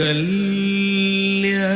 കല്യാ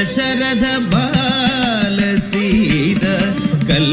దశరథ బాల సీత కల్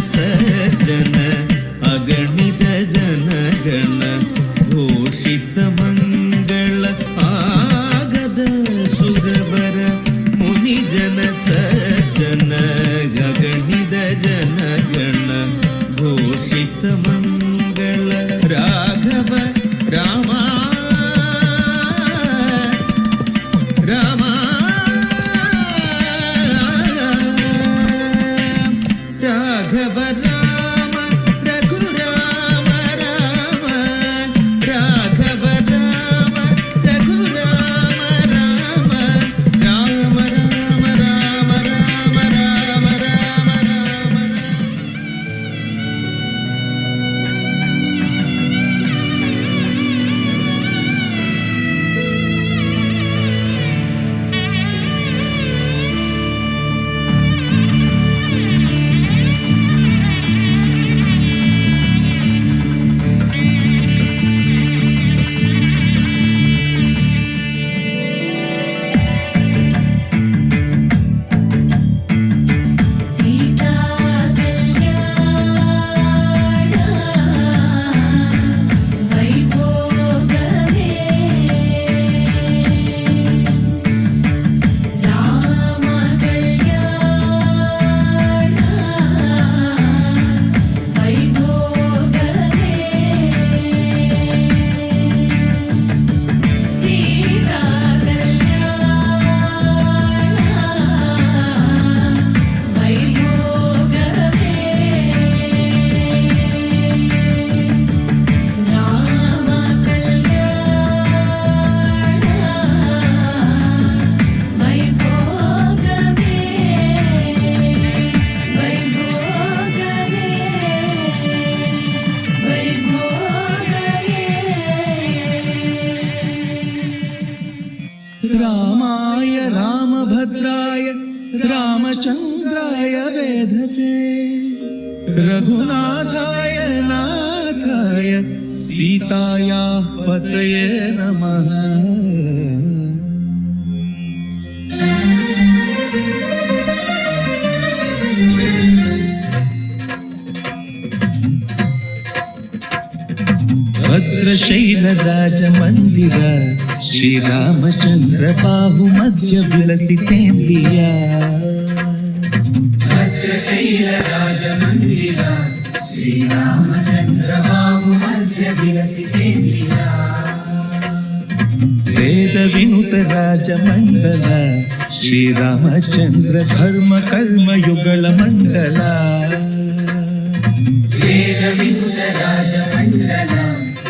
Say. वेधसे रघुनाथाय नाथाय सीतायाः पतये नमः। भद्रशैलराजमन्दिर ರಾಜಮಂಡಲ ಶ್ರೀರಾಮಚಂದ್ರ ಧರ್ಮ ಕರ್ಮ ಯುಗಳ ಮಂಡಲ ರಾಜಮಂಡಲ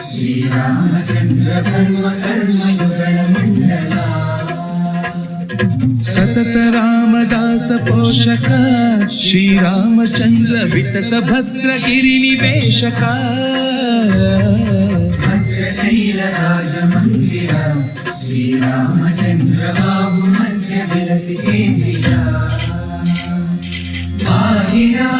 ಶ್ರೀರಾಮಚಂದ್ರ ಧರ್ಮ ಕರ್ಮ ಯುಗಳ ಮಂಡಲ ಸತತ ರಾಮದಾಸ ಪೋಷಕ ಶ್ರೀರಾಮಚಂದ್ರ ವಿತತ ಭದ್ರ ಗಿರಿ ನಿವೇಶಕ ಭದ್ರಶೈಲ ರಾಜಮ ఇంద్రియ శ్రీరామచంద్రబాబు మధ్య వెలసి ఇంద్రియ బాహిరా